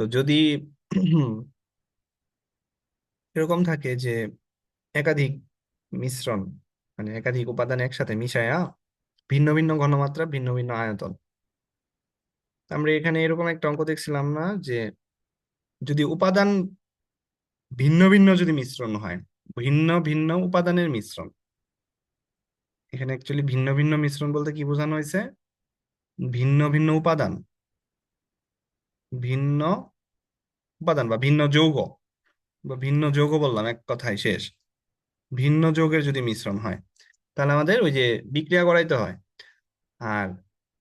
তো যদি এরকম থাকে যে একাধিক মিশ্রণ মানে একাধিক উপাদান একসাথে মিশায়া ভিন্ন ভিন্ন ঘনমাত্রা, ভিন্ন ভিন্ন আয়তন। আমরা এখানে এরকম একটা অঙ্ক দেখছিলাম না যে যদি উপাদান ভিন্ন ভিন্ন যদি মিশ্রণ হয়, ভিন্ন ভিন্ন উপাদানের মিশ্রণ, এখানে অ্যাকচুয়ালি ভিন্ন ভিন্ন মিশ্রণ বলতে কি বোঝানো হয়েছে? ভিন্ন ভিন্ন উপাদান। ভিন্ন উপাদান বা ভিন্ন যৌগ বা ভিন্ন যৌগ বললাম, এক কথায় শেষ। ভিন্ন যৌগের যদি মিশ্রণ হয়, তাহলে আমাদের ওই যে বিক্রিয়া করাইতে হয়। আর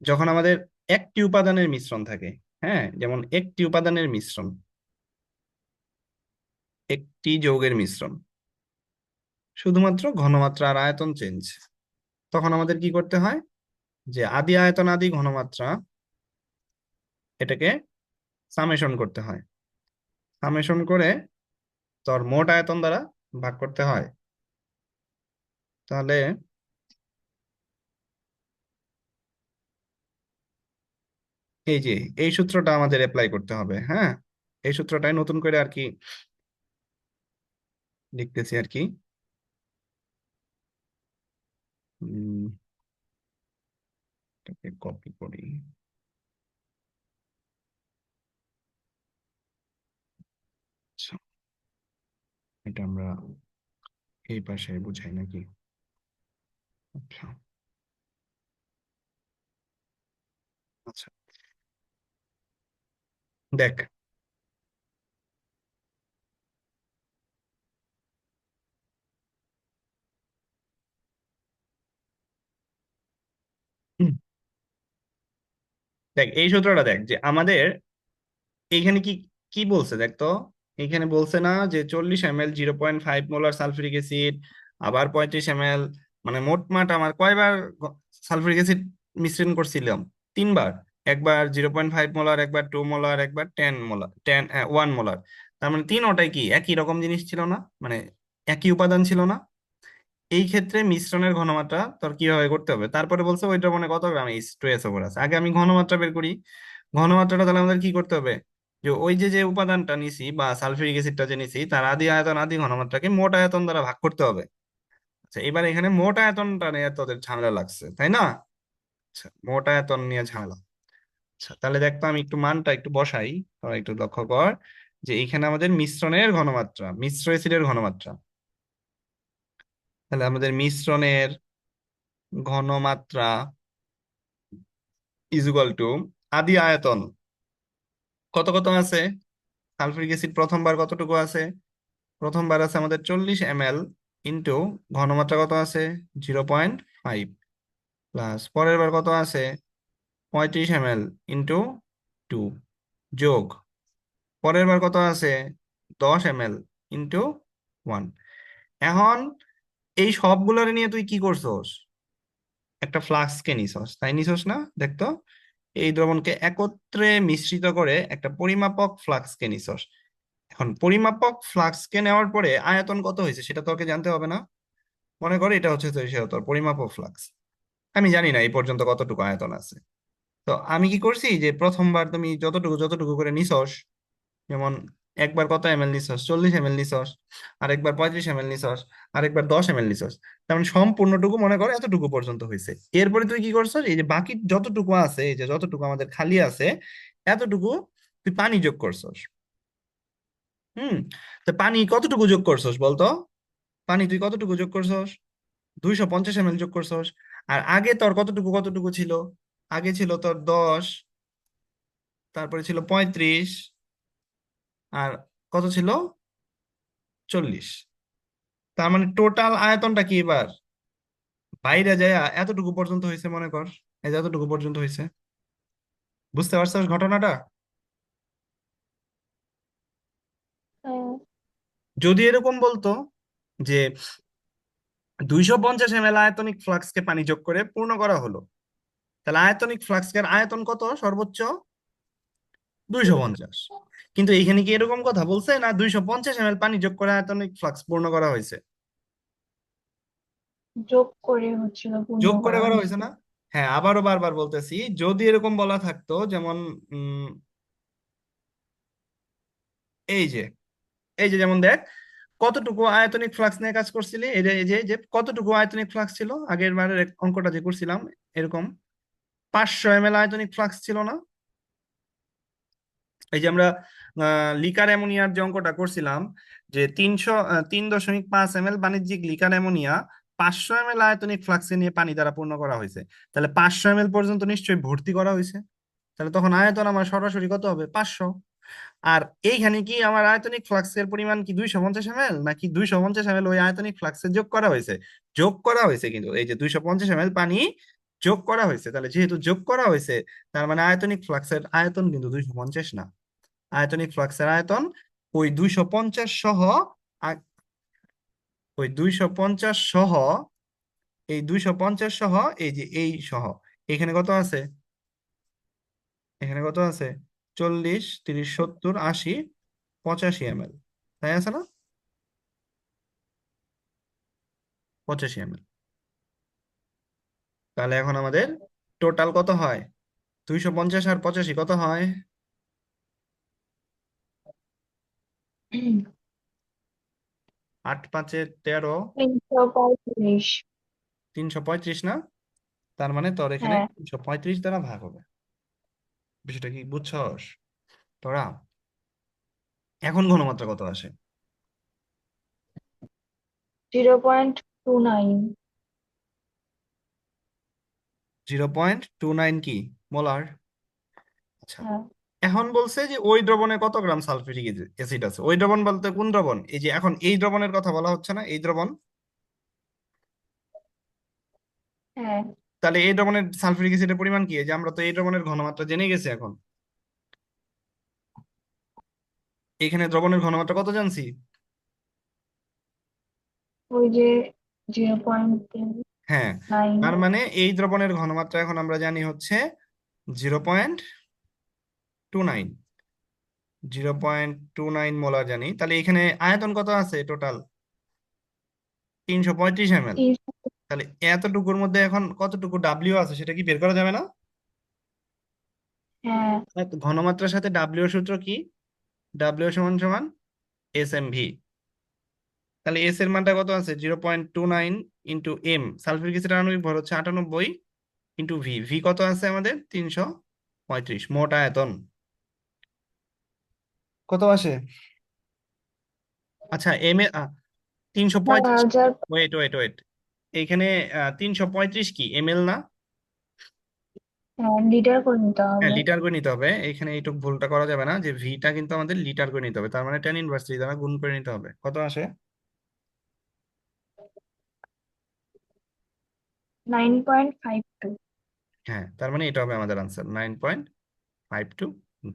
যখন আমাদের একটি উপাদানের মিশ্রণ থাকে হ্যাঁ যেমন একটি উপাদানের মিশ্রণ, একটি যৌগের মিশ্রণ, শুধুমাত্র ঘনমাত্রা আর আয়তন চেঞ্জ তখন আমাদের কি করতে হয়? যে আদি আয়তন আদি ঘনমাত্রা এটাকে সামেশন করতে হয়। সামেশন করে তোর মোট আয়তন দ্বারা ভাগ করতে হয়। তাহলে এই যে, এই সূত্রটা আমাদের অ্যাপ্লাই করতে হবে হ্যাঁ? এই সূত্রটাই নতুন করে আর কি লিখতেছি আর কি। কপি করি। এটা আমরা এই পাশে বুঝাই নাকি? আচ্ছা। আচ্ছা। দেখ। দেখ, এই সূত্রটা দেখ যে আমাদের এইখানে কি কি বলছে দেখ তো? এখানে বলছে না যে চল্লিশ M L zero point five molar sulphuric acid আবার পঁয়ত্রিশ এম এল মানে মোটমাট আমার কয়বার সালফিউরিক অ্যাসিড মিশ্রণ করছিলাম? তিনবার। একবার জিরো পয়েন্ট ফাইভ মোলার একবার টু মোলার একবার ten molar ten one molar তার মানে তিন ওটাই কি? একই রকম জিনিস ছিল না? মানে একই উপাদান ছিল না? এই ক্ষেত্রে মিশ্রণের ঘনমাত্রা তোর কীভাবে করতে হবে? তারপরে বলছে ওইটা মানে কত হবে আমি টু এস ওভার আছে। আগে আমি ঘনমাত্রা বের করি। ঘনমাত্রাটা তাহলে আমাদের কি করতে হবে? যে ওই যে যে উপাদানটা নিছি বা সালফিউরিক অ্যাসিডটা যে নিছি, তার আদি আয়তন, আদি ঘনমাত্রাকে মোট আয়তন দ্বারা ভাগ করতে হবে। আচ্ছা এবার এখানে মোট আয়তনটা নিয়ে তোদের ঝামেলা লাগছে, তাই না? আচ্ছা মোট আয়তন নিয়ে ঝামেলা। আচ্ছা তাহলে দেখতো আমি একটু মানটা একটু বসাই, তোরা একটু লক্ষ্য কর যে এখানে আমাদের মিশ্রণের ঘনমাত্রা, মিশ্র অ্যাসিডের ঘনমাত্রা। তাহলে আমাদের মিশ্রণের ঘনমাত্রা ইজুগাল টু আদি আয়তন কত কত আছে? সালফিউরিক অ্যাসিড প্রথমবার কতটুকু আছে? প্রথমবার আছে আমাদের চল্লিশ এম এল ইন্টু ঘনমাত্রা কত আছে? জিরো পয়েন্ট ফাইভ প্লাস পরের বার কত আছে? পঁয়ত্রিশ এম এল ইন্টু টু যোগ। পরের বার কত আছে? দশ এম এল ইন্টু ওয়ান। এখন এই সবগুলোর নিয়ে তুই কি করছস? একটা ফ্লাক্সকে নিছস, তাই নিছস না? দেখতো? এই দ্রবণকে একত্রে মিশ্রিত করে একটা পরিমাপক ফ্লাক্সকে নিছস এখন পরিমাপক ফ্লাক্সকে নেওয়ার পরে আয়তন কত হয়েছে সেটা তোকে জানতে হবে না। মনে করে এটা হচ্ছে তোর পরিমাপক ফ্লাক্স। আমি জানি না এই পর্যন্ত কতটুকু আয়তন আছে। তো আমি কি করছি যে প্রথমবার তুমি যতটুকু যতটুকু করে নিছস যেমন একবার কত এম এল নিছস? চল্লিশ এম এল নিছস, আরেকবার পঁয়ত্রিশ এম এল নিছস, আরেকবার দশ এম এল নিছস। তার মানে সম্পূর্ণটুকু, মনে করো, এতটুকু পর্যন্ত হয়েছে এরপরে তুই কি করছস? এই যে বাকি যতটুকু আছে, এই যে যতটুকু আমাদের খালি আছে, এতটুকু তুই পানি যোগ করছস। হুম? তো পানি কতটুকু যোগ করছস বলতো? পানি তুই কতটুকু যোগ করছস? দুইশো পঞ্চাশ এম এল যোগ করছস। আর আগে তোর কতটুকু কতটুকু ছিল? আগে ছিল তোর দশ, তারপরে ছিল পঁয়ত্রিশ আর কত ছিল? চল্লিশ। তার মানে টোটাল আয়তনটা কি এবার? বাইরে যায় এতটুকু পর্যন্ত হয়েছে মনে কর। এই যে এতটুকু পর্যন্ত হয়েছে বুঝতে পারছিস ঘটনাটা? হ্যাঁ। যদি এরকম বলতো যে দুইশো পঞ্চাশ এম এল আয়তনিক ফ্লাক্সকে পানি যোগ করে পূর্ণ করা হলো তাহলে আয়তনিক ফ্লাক্সের আয়তন কত সর্বোচ্চ? দুইশো পঞ্চাশ। কিন্তু এইখানে কি এরকম কথা বলছে? না দুইশো পঞ্চাশ এম এল পানি যোগ করে আয়তনিক ফ্লাক্স পূর্ণ করা হয়েছে? যোগ করে হচ্ছিল যোগ করে করা হয়েছে। না? হ্যাঁ আবারও বারবার বলতেছি যদি এরকম বলা থাকতো যেমন এই যে এই যে যেমন দেখ কতটুকু আয়তনিক ফ্লাক্স নিয়ে কাজ করছিলি? এই যে এই যে যে কতটুকু আয়তনিক ফ্লাক্স ছিল? আগের বারের অঙ্কটা যে করছিলাম এরকম পাঁচশো এম এল আয়তনিক ফ্লাক্স ছিল না? এই যে আমরা লিকার অ্যামোনিয়ার যে অঙ্কটা করছিলাম, যে তিনশো তিন দশমিক পাঁচ এম এল বাণিজ্যিক লিকার অ্যামোনিয়া পাঁচশো এম এল আয়তনিক ফ্লাক্সে নিয়ে পানি দ্বারা পূর্ণ করা হয়েছে। তাহলে পাঁচশো এম এল পর্যন্ত নিশ্চয়ই ভর্তি করা হয়েছে। তাহলে তখন আয়তন আমার সরাসরি কত হবে? পাঁচশো। আর এইখানে কি আমার আয়তনিক ফ্লাক্সের পরিমাণ কি দুইশো পঞ্চাশ এম এল? নাকি দুইশো পঞ্চাশ এম এল ওই আয়তনিক ফ্লাক্সে যোগ করা হয়েছে? যোগ করা হয়েছে কিন্তু, এই যে দুইশো পঞ্চাশ এম এল পানি যোগ করা হয়েছে। তাহলে যেহেতু যোগ করা হয়েছে, তার মানে আয়তনিক ফ্লাক্সের আয়তন কিন্তু দুইশো পঞ্চাশ না। আয়তনিক ফ্লাক্সের আয়তন, ওই দুইশো পঞ্চাশ সহ ওই দুইশো পঞ্চাশ সহ, এই দুইশো পঞ্চাশ সহ, এই যে এই সহ, এখানে কত আছে? এখানে কত আছে? চল্লিশ, তিরিশ, সত্তর, আশি, পঁচাশি এম এল তাই আছে না? পঁচাশি এম এল তাহলে এখন আমাদের টোটাল কত হয়? দুইশো পঞ্চাশ আর পঁচাশি কত হয়? আট পাঁচে তেরো। তিনশো পঁয়ত্রিশ। তিনশো পঁয়ত্রিশ না? তার মানে তোর এখানে হ্যাঁ। তিনশো পঁয়ত্রিশ দ্বারা ভাগ হবে। বিষয়টা কি বুঝছস? তোরা এখন ঘনমাত্রা কত আসে? Zero point two nine. Zero point two nine কি? মোলার। আচ্ছা। হ্যাঁ। এখন বলছে যে ওই দ্রবণে কত গ্রাম সালফিউরিক অ্যাসিড আছে? ওই দ্রবণ বলতে কোন দ্রবণ? এই যে এখন এই দ্রবণের কথা বলা হচ্ছে না এই দ্রবণ? হ্যাঁ। তাহলে এই দ্রবণের সালফিউরিক অ্যাসিডের পরিমাণ কি? যে আমরা তো এই দ্রবণের ঘনমাত্রা জেনে গেছি এখন। এখানে দ্রবণের ঘনমাত্রা কত জানছি? ওই যে জিরো পয়েন্ট হ্যাঁ তার মানে এই দ্রবণের ঘনমাত্রা এখন আমরা জানি হচ্ছে zero point two nine zero point two nine molar জানি। তাহলে এখানে আয়তন কত আছে টোটাল তিনশো পঁয়ত্রিশ এম এল তাহলে এতটুকুর মধ্যে এখন কতটুকু ডাব্লিউ আছে সেটা কি বের করা যাবে না? হ্যাঁ। ঘনমাত্রার সাথে ডাব্লিউ সূত্র কি? ডাব্লিউ সমান সমান এস এম ভি তাহলে এস এর মানটা কত আছে? Zero point two nine into M sulphuric acid আণবিক ভর হচ্ছে আটানব্বই ইন্টু ভি ভি কত আছে আমাদের? তিনশো পঁয়ত্রিশ। মোট আয়তন। কত আসে? আচ্ছা এম এ তিনশো পঁয়ত্রিশ ওয়েট ওয়েট ওয়েট এইখানে তিনশো পঁয়ত্রিশ কি? এম এল না? হ্যাঁ লিটার করে নিতে হ্যাঁ হবে লিটার করে নিতে হবে। এখানে এইটুকু ভুলটা করা যাবে না যে ভিটা কিন্তু আমাদের লিটার করে নিতে হবে। তার মানে টেন ইনভার্স থ্রি দ্বারা গুণ করে নিতে হবে। কত আসে? Nine point five two. হ্যাঁ তার মানে এটা হবে আমাদের answer nine point five two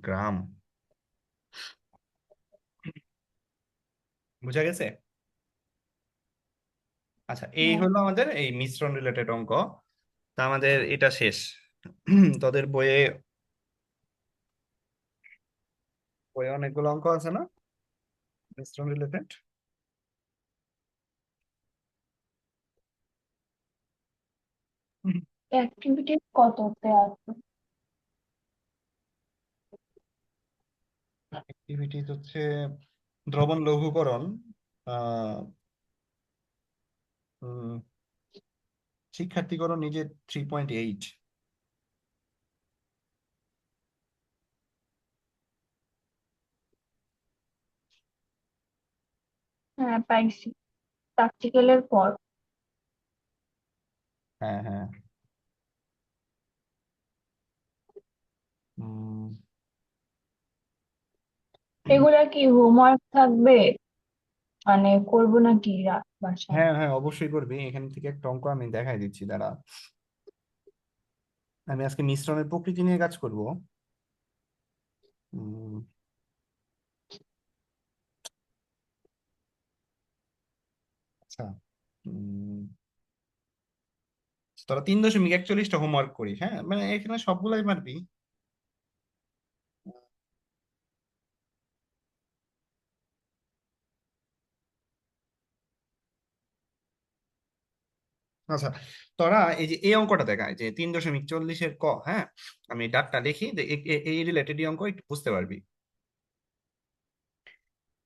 gram. বুঝা গেছে? আচ্ছা এই হ্যাঁ। হলো আমাদের এই মিশ্রণ রিলেটেড অঙ্ক। তা আমাদের এটা শেষ। তোদের বইয়ে বইয়ে অনেকগুলো অঙ্ক আছে না? মিশ্রণ রিলেটেড অ্যাক্টিভিটি কততে আছে? অ্যাক্টিভিটি হচ্ছে দ্রবণ লঘুকরণ শিক্ষার্থীকরণ নিজে থ্রি পয়েন্ট এইট হ্যাঁ পাইছি। প্র্যাকটিক্যালের পর। হ্যাঁ হ্যাঁ। উম, এগুলা কি হোমওয়ার্ক থাকবে? মানে করব নাকি বাসায়? হ্যাঁ হ্যাঁ অবশ্যই করবি। এখান থেকে একটা অঙ্ক আমি দেখাই দিচ্ছি দাঁড়া। আমি আজকে মিশ্রণের প্রকৃতি নিয়ে কাজ করব। আচ্ছা উম, তোরা তিন দশমিক একচল্লিশটা হোমওয়ার্ক করিস হ্যাঁ? মানে এখানে সবগুলাই পারবি আচ্ছা তোরা এই যে, এই অঙ্কটা দেখায় যে, তিন দশমিক চল্লিশের ক হ্যাঁ? আমি ডাকটা লিখি এই রিলেটেড অঙ্ক একটু বুঝতে পারবি।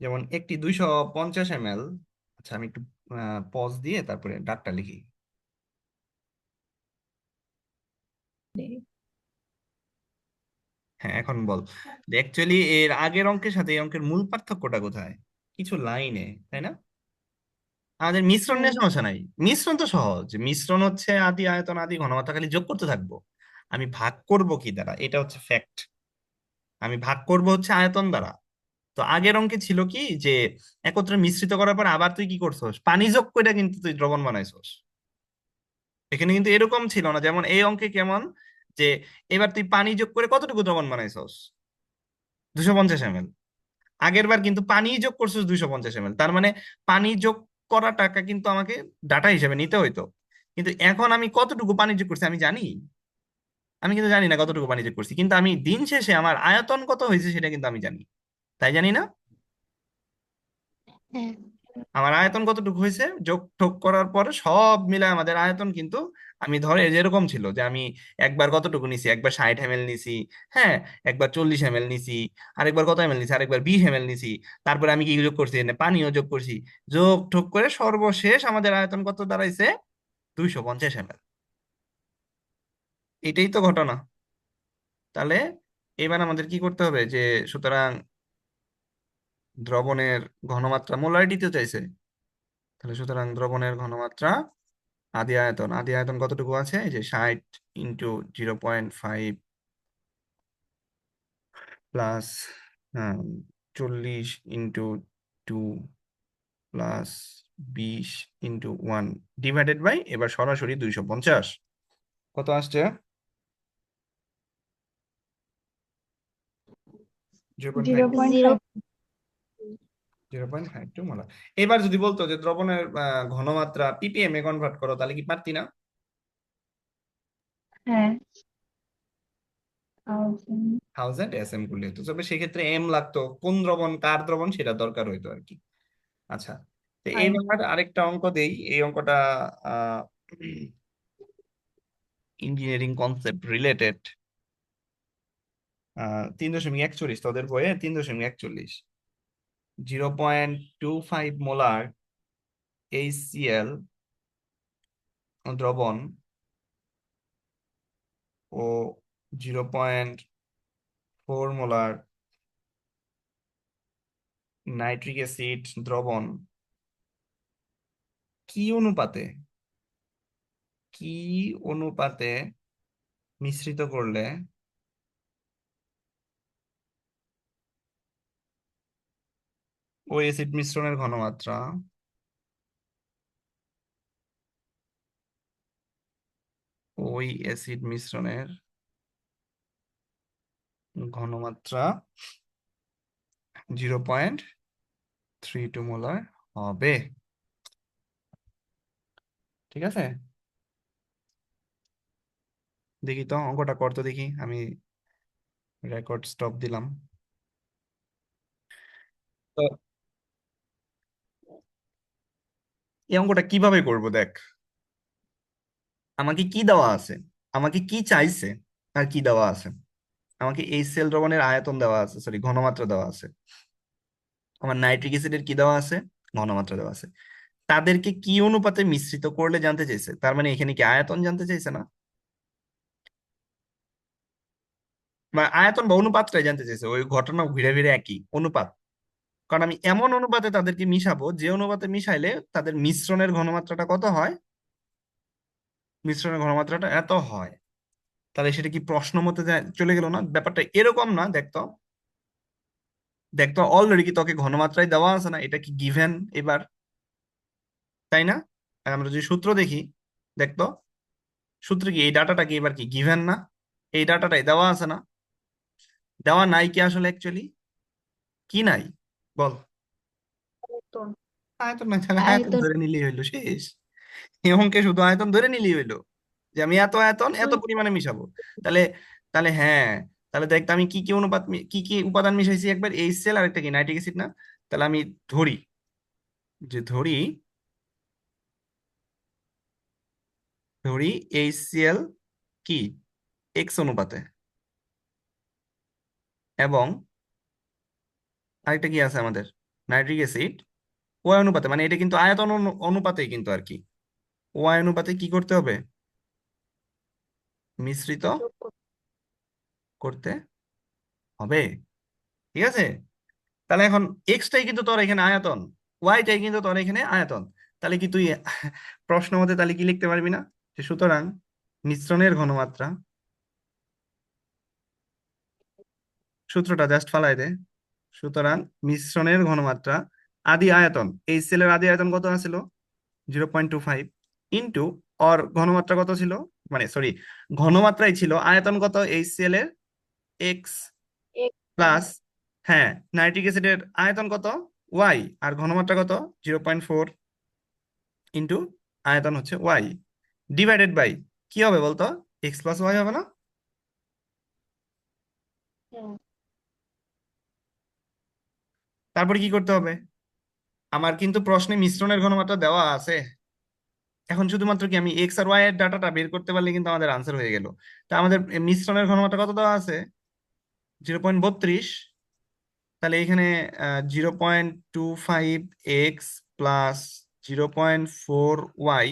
যেমন একটি দুইশো পঞ্চাশ এম এল আচ্ছা আমি একটু পজ দিয়ে তারপরে ডাকটা লিখি। হ্যাঁ এখন বল। অ্যাকচুয়ালি এর আগের অঙ্কের সাথে এই অঙ্কের মূল পার্থক্যটা কোথায়? কিছু লাইনে তাই না? আমাদের মিশ্রণ নিয়ে সমস্যা নাই। মিশ্রণ তো সহজ। মিশ্রণ হচ্ছে আদি আয়তন আদি ঘনমাত্রা খালি যোগ করতে থাকব। আমি ভাগ করব কি দ্বারা? এটা হচ্ছে ফ্যাক্ট আমি ভাগ করব হচ্ছে আয়তন দ্বারা। তো আগের অঙ্কে ছিল কি যে একত্রে মিশ্রিত করার পর আবার তুই কি করছস? পানি যোগ করে কিন্তু তুই দ্রবণ বানাইছস। এখানে কিন্তু এরকম ছিল না। যেমন এই অঙ্কে কেমন যে এবার তুই পানি যোগ করে কতটুকু দ্রবণ বানাইছস? দুশো পঞ্চাশ এম এল আগের বার কিন্তু পানি যোগ করছিস দুইশো পঞ্চাশ এম এল তার মানে পানি যোগ করা টাকা কিন্তু আমাকে ডাটা হিসেবে নিতে হইতো। কিন্তু এখন আমি কতটুকু বাণিজ্য করছি আমি জানি? আমি কিন্তু জানি না কতটুকু বাণিজ্য করছি। কিন্তু আমি দিন শেষে আমার আয়তন কত হয়েছে সেটা কিন্তু আমি জানি। তাই জানি না? হ্যাঁ। আমার আয়তন কতটুকু হয়েছে? যোগ ঠোক করার পরে সব মিলে আমাদের আয়তন কিন্তু আমি ধরে যেরকম ছিল যে আমি একবার কতটুকু নিছি? একবার ষাট এমএল নিছি হ্যাঁ? একবার চল্লিশ এমএল নিছি, আরেকবার কত এমএল নিছি? আরেকবার বিশ এমএল নিছি। তারপরে আমি কি যোগ করছি? পানিও যোগ করছি। যোগ ঠোক করে সর্বশেষ আমাদের আয়তন কত দাঁড়াইছে? দুইশো পঞ্চাশ এমএল এটাই তো ঘটনা। তাহলে এবার আমাদের কি করতে হবে যে সুতরাং দ্রবণের ঘনমাত্রা মোলারিটি তো চাইছে। তাহলে সুতরাং দ্রবণের ঘনমাত্রা আদি আয়তন আদি আয়তন কতটুকু আছে? এই যে ষাট into zero point five plus চল্লিশ ইন্টু টু প্লাস বিশ ইন্টু ওয়ান ডিভাইডেড বাই এবার সরাসরি দুইশো পঞ্চাশ। কত আসছে? Zero point zero point five two molar এবার যদি বলতো যে দ্রবণের ঘনমাত্রা পিপিএম এ কনভার্ট করো তাহলে কি পারতি না? হ্যাঁ। থাউজেন্ড এস এম করলে হতো তবে সেক্ষেত্রে এম লাগতো। কোন দ্রবণ কার দ্রবণ সেটা দরকার হইতো আর কি। আচ্ছা তো আর এইবার আরেকটা অঙ্ক দেই। এই অঙ্কটা ইঞ্জিনিয়ারিং কনসেপ্ট রিলেটেড তিন দশমিক একচল্লিশ তোদের বইয়ে তিন দশমিক একচল্লিশ। Zero point two five molar HCl দ্রবণ ও zero point four molar nitric acid দ্রবণ কি অনুপাতে কি অনুপাতে মিশ্রিত করলে ওই অ্যাসিড মিশ্রণের ঘনমাত্রা। ওই অ্যাসিড মিশ্রণের ঘনমাত্রা zero point three two molar হবে। ঠিক আছে? দেখি তো, অঙ্কটা করতো দেখি, আমি রেকর্ড স্টপ দিলাম। তো এই অঙ্কটা কীভাবে করব, দেখ? আমাকে কি দেওয়া আছে? আমাকে কি চাইছে আর কি দেওয়া আছে? আমাকে এই সেল দ্রবণের আয়তন দেওয়া আছে সরি ঘনমাত্রা দেওয়া আছে। আমার নাইট্রিক অ্যাসিডের কি দেওয়া আছে? ঘনমাত্রা দেওয়া আছে। তাদেরকে কি অনুপাতে মিশ্রিত করলে জানতে চাইছে? তার মানে এখানে কি আয়তন জানতে চাইছে না? আয়তন বা অনুপাতটাই জানতে চাইছে, ওই ঘটনা ঘিরে ফিরে একই, অনুপাত। কারণ আমি এমন অনুপাতে তাদেরকে মিশাবো, যে অনুপাতে মিশাইলে তাদের মিশ্রণের ঘনমাত্রাটা কত হয়? মিশ্রণের ঘনমাত্রাটা এত হয়। তাহলে সেটা কি প্রশ্ন মতে চলে গেল না? ব্যাপারটা এরকম না দেখতো দেখতো অলরেডি কি তোকে ঘনমাত্রায় দেওয়া আছে না? এটা কি গিভেন এবার? তাই না? আর আমরা যদি সূত্র দেখি দেখতো সূত্র কি এই ডাটাটা কি এবার কি গিভেন না? এই ডাটাটাই দেওয়া আছে না? দেওয়া নাই কি আসলে অ্যাকচুয়ালি কি নাই? বল। আয়তন। আয়তন নাই তাহলে আয়তন আয়তন। ধরে নিলেই হইল শেষ। এই অঙ্কে শুধু আয়তন ধরে নিলেই হইল। যে আমি এত আয়তন এত পরিমাণে মিশাবো। তাহলে তাহলে হ্যাঁ তাহলে দেখতে আমি কি কি অনুপাত কি কি উপাদান মিশাইছি একবার এইচ সেল আর একটা কি নাইট্রিক অ্যাসিড না? তাহলে আমি ধরি। যে ধরি ধরি এইচসিএল কি? এক্স অনুপাতে। এবং আরেকটা কি আছে আমাদের? নাইট্রিক অ্যাসিড, ওয়াই অনুপাতে মানে এটা কিন্তু আয়তন অনু- অনুপাতেই কিন্তু আর কি। ওয়াই অনুপাতে কি করতে হবে? মিশ্রিত করতে করতে হবে। ঠিক আছে? তাহলে এখন এক্সটাই কিন্তু তোর এখানে আয়তন ওয়াইটাই কিন্তু তোর এখানে আয়তন। তাহলে কি তুই প্রশ্ন মতে তাহলে কি লিখতে পারবি না? যে সুতরাং মিশ্রণের ঘনমাত্রা, সূত্রটা জাস্ট ফালাই দে। সুতরাং মিশ্রণের ঘনমাত্রা আদি আয়তন এই সেলের আদি আয়তন কত ছিল zero point two five into or ঘনমাত্রা কত ছিল? মানে সরি ঘনমাত্রাই ছিল আয়তন কত? এই সেলের এক্স প্লাস হ্যাঁ নাইট্রিক অ্যাসিডের আয়তন কত? ওয়াই আর ঘনমাত্রা কত? জিরো পয়েন্ট ফোর ইন্টু আয়তন হচ্ছে ওয়াই ডিভাইডেড বাই কি হবে বলতো? এক্স প্লাস ওয়াই হবে না? তারপরে কি করতে হবে? আমার কিন্তু প্রশ্নে মিশ্রণের ঘনমাত্রা দেওয়া আছে। এখন শুধুমাত্র কি আমি এক্স আর ওয়াই এর ডাটাটা বের করতে পারলে কিন্তু আমাদের আনসার হয়ে গেল। তা আমাদের মিশ্রণের ঘনমাত্রা কত দেওয়া আছে? জিরো পয়েন্ট বত্রিশ। তাহলে এখানে zero point two five X plus zero point four Y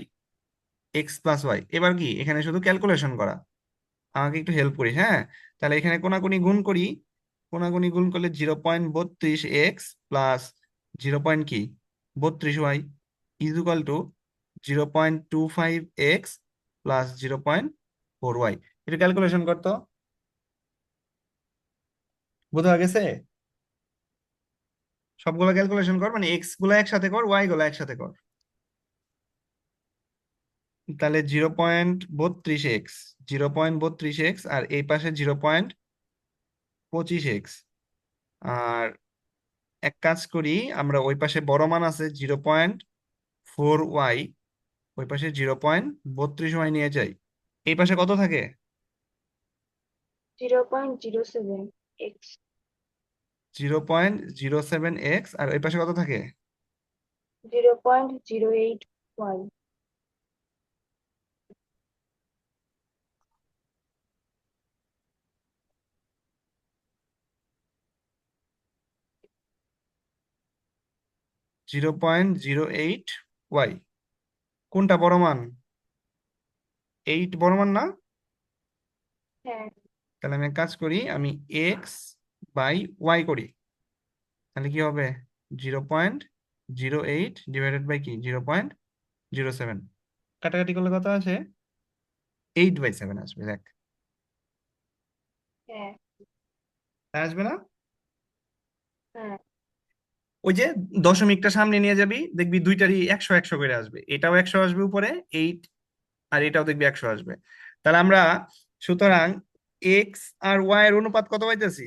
X plus Y এবার কি? এখানে শুধু ক্যালকুলেশন করা। আমাকে একটু হেল্প করি হ্যাঁ? তাহলে এখানে কোনাকুনি গুণ করি কোনাকুনি গুণ করলে জিরো পয়েন্ট বত্রিশ এক্স প্লাস জিরো পয়েন্ট কি? বত্রিশ Y is equal to zero point two five X plus zero point four Y. এটা ক্যালকুলেশন করতো? বোঝা গেছে? সবগুলো ক্যালকুলেশন কর মানে এক্সগুলো একসাথে কর, ওয়াই গুলো একসাথে কর। তাহলে জিরো পয়েন্ট বত্রিশ এক্স, জিরো পয়েন্ট বত্রিশ এক্স, আর এই পাশে জিরো পয়েন্ট পঁচিশ এক্স। আর এক কাজ করি আমরা ওই পাশে বড় মান আছে জিরো পয়েন্ট ফোর ওয়াই ওই পাশে জিরো পয়েন্ট বত্রিশ ওয়াই নিয়ে যাই। এই পাশে কত থাকে? Zero point zero seven x. Zero point zero seven x আর ওই পাশে কত থাকে? Zero point zero eight y zero point zero eight y কোনটা বড় মান এইট বড় মান না? হ্যাঁ। তাহলে আমি এক কাজ করি আমি এক্স বাই ওয়াই করি। তাহলে কি হবে? Zero point zero eight divided by কি? জিরো পয়েন্ট জিরো সেভেন কাটাকাটি করলে কত আছে এইট বাই সেভেন আসবে দেখ। হ্যাঁ। আসবে না? হ্যাঁ। ওই যে দশমিকটা সামনে নিয়ে যাবি দেখবি দুইটারই একশো একশো করে আসবে। এটাও একশো আসবে উপরে এইট আর এটাও দেখবি একশো আসবে। তাহলে আমরা সুতরাং এক্স আর ওয়াই এর অনুপাত কত পাইতেছি?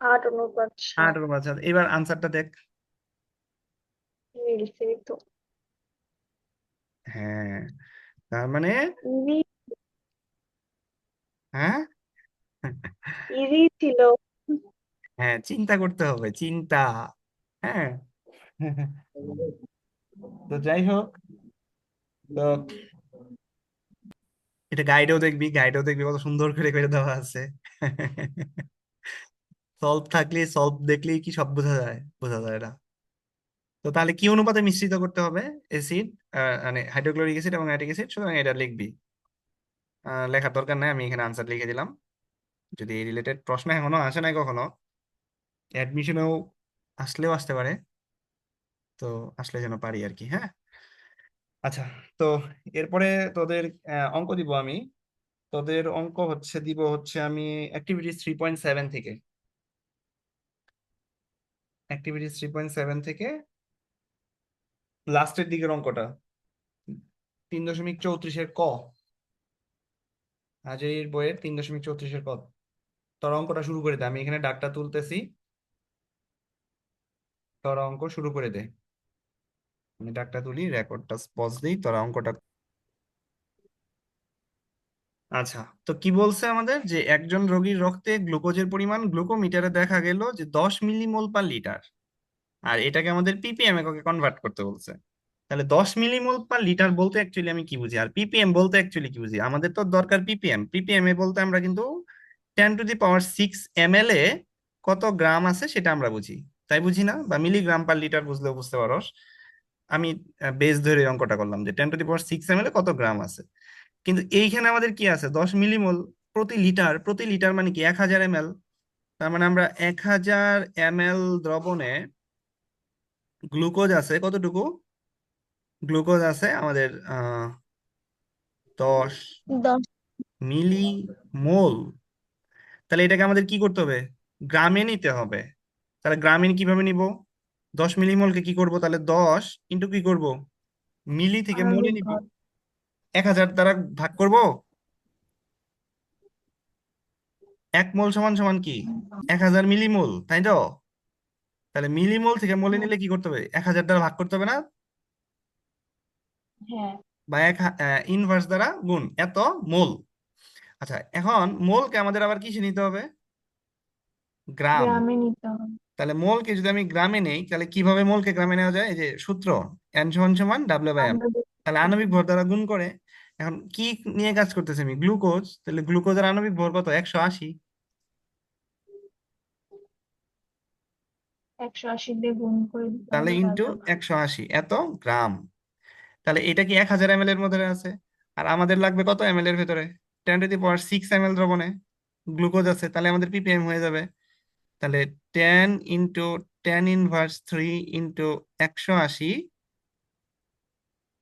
আট অনুপাত আট অনুপাত এবার আনসারটা দেখ। মিলছে তো। হ্যাঁ তার মানে হ্যাঁ? ইজি ছিল হ্যাঁ চিন্তা করতে হবে, চিন্তা। হ্যাঁ। তো যাই হোক, তো এটা গাইডেও দেখবি গাইডেও দেখবি কত সুন্দর করে করে দেওয়া আছে। সলভ থাকলে সলভ দেখলেই কি সব বোঝা যায় বোঝা যায় না। তো তাহলে কি অনুপাতে মিশ্রিত করতে হবে? অ্যাসিড মানে হাইড্রোক্লোরিক অ্যাসিড এবং নাইট্রিক অ্যাসিড সুতরাং এটা লিখবি। লেখার দরকার নাই, আমি এখানে আনসার লিখে দিলাম। যদি এই রিলেটেড প্রশ্ন এখনও আসে নাই কখনো অ্যাডমিশনেও আসলেও আসতে পারে। তো আসলে যেন পারি আর কি হ্যাঁ? আচ্ছা তো এরপরে তোদের অঙ্ক দিব আমি। তোদের অঙ্ক হচ্ছে, দিব হচ্ছে আমি অ্যাক্টিভিটিস থ্রি পয়েন্ট সেভেন থেকে। অ্যাক্টিভিটিস থ্রি পয়েন্ট সেভেন থেকে লাস্টের দিকের অঙ্কটা, তিন দশমিক চৌত্রিশের ক। হাজারির বইয়ের তিন দশমিক চৌত্রিশের ক। তোর অঙ্কটা শুরু করে দে, আমি এখানে ডাকটা তুলতেছি। তোরা অঙ্ক শুরু করে দে। আমি ডাকটা তুলি, রেকর্ডটা পজ দিই তোরা অঙ্কটা আচ্ছা তো কি বলছে আমাদের? যে একজন রোগীর রক্তে গ্লুকোজের পরিমাণ গ্লুকোমিটারে দেখা গেল যে দশ মিলিমোল পার লিটার আর এটাকে আমাদের পিপিএম এককে কনভার্ট করতে বলছে। তাহলে দশ মিলিমোল পার লিটার বলতে অ্যাকচুয়ালি আমি কি বুঝি? আর পিপিএম বলতে অ্যাকচুয়ালি কি বুঝি? আমাদের তো দরকার পিপিএম পিপিএম এ বলতে আমরা কিন্তু ten to the power six M L এ কত গ্রাম আছে সেটা আমরা বুঝি। তাই বুঝি না? বা মিলিগ্রাম পার লিটার বুঝলেও বুঝতে পারোস। আমি বেস ধরে অঙ্কটা করলাম যে ten to the power six M L কত গ্রাম আছে? কিন্তু এইখানে আমাদের কি আছে? দশ মিলিমোল প্রতি লিটার প্রতি লিটার মানে কি? এক হাজার এম এল তার মানে আমরা এক হাজার এম এল দ্রবণে গ্লুকোজ আছে কতটুকু? গ্লুকোজ আছে আমাদের আহ দশ দশ। মিলি মোল তাহলে এটাকে আমাদের কি করতে হবে? গ্রামে নিতে হবে। তাহলে গ্রামীণ কীভাবে নিব? দশ মিলিমোলকে কি করব? তাহলে দশ ইন্টু কি করব? মিলি থেকে মোলে নিব। এক হাজার দ্বারা ভাগ করব? এক মোল সমান সমান কি? এক হাজার মিলিমোল তাই তো? তাহলে মিলিমোল থেকে মোলে নিলে কি করতে হবে? এক হাজার দ্বারা ভাগ করতে হবে না? হ্যাঁ। বা এক ইনভার্স দ্বারা গুণ। এত মোল আচ্ছা এখন মোলকে আমাদের আবার কিসে নিতে হবে? গ্রাম। গ্রামে নিতে হবে। তাহলে মোলকে যদি আমি গ্রামে নেই তাহলে কীভাবে মোলকে গ্রামে নেওয়া যায়? এই যে সূত্র এন সমান সমান ডাব্লিউ বাই এম তাহলে আণবিক ভর দ্বারা গুণ করে এখন কি নিয়ে কাজ করতেছি আমি? গ্লুকোজ তাহলে গ্লুকোজের আণবিক ভর কত? একশো আশি। একশো আশি দিয়ে গুণ করে তাহলে ইন্টু একশো আশি এত গ্রাম। তাহলে এটা কি এক হাজার এম এল এর মধ্যে আছে? আর আমাদের লাগবে কত এম এল এর ভেতরে? Ten to the power six M L দ্রবণে গ্লুকোজ আছে তাহলে আমাদের পিপিএম হয়ে যাবে। তাহলে ten into ten inverse three into একশো আশি